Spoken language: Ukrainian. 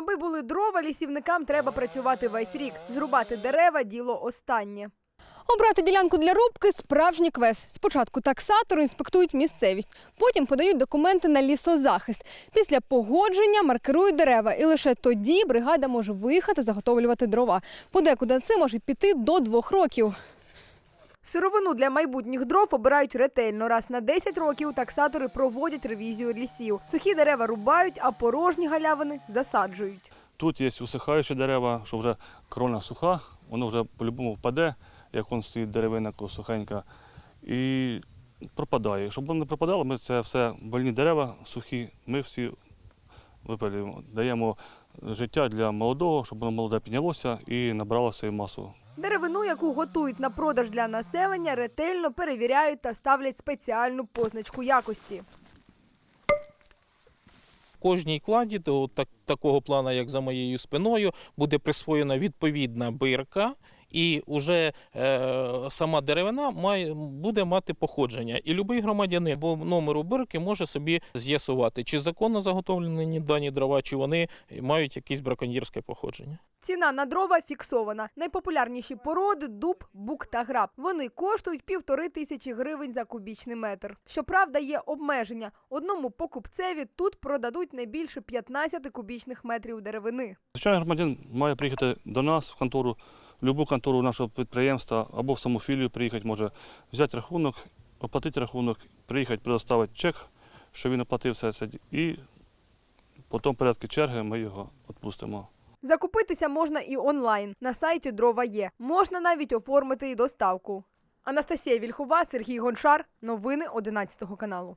були дрова, лісівникам треба працювати весь рік. Зрубати дерева діло останнє. Обрати ділянку для рубки справжній квест. Спочатку таксатори інспектують місцевість, потім подають документи на лісозахист. Після погодження маркирують дерева, і лише тоді бригада може виїхати заготовлювати дрова. Подекуди це може піти до двох років. Сировину для майбутніх дров обирають ретельно. Раз на 10 років таксатори проводять ревізію лісів. Сухі дерева рубають, а порожні галявини засаджують. Тут є усихаючі дерева, що вже крона суха, воно вже по-любому впаде, як вон стоїть деревина сухенька, і пропадає. Щоб воно не пропадало, ми це все больні дерева сухі, ми всі випалюємо, даємо життя для молодого, щоб воно молоде піднялося і набрало свою масу. Деревину, яку готують на продаж для населення, ретельно перевіряють та ставлять спеціальну позначку якості. кожній кладі до так, такого плану, як за моєю спиною, буде присвоєна відповідна бирка. І вже е, сама деревина має, буде мати походження. І будь-який громадянин по номеру бирки може собі з'ясувати, чи законно заготовлені дані дрова, чи вони мають якесь браконьєрське походження. Ціна на дрова фіксована. Найпопулярніші породи дуб, бук та граб. Вони коштують півтори тисячі гривень за кубічний метр. Щоправда, є обмеження. Одному покупцеві тут продадуть не більше 15 кубічних метрів деревини. Звичайно, громадян має приїхати до нас в контору, будь-яку контору нашого підприємства або в саму філію приїхати, може взяти рахунок, оплатити рахунок, приїхати, предоставити чек, що він оплатив все це, і потім в порядку черги ми його відпустимо. Закупитися можна і онлайн. На сайті дрова є. Можна навіть оформити і доставку. Анастасія Вільхова, Сергій Гончар. Новини 11 каналу.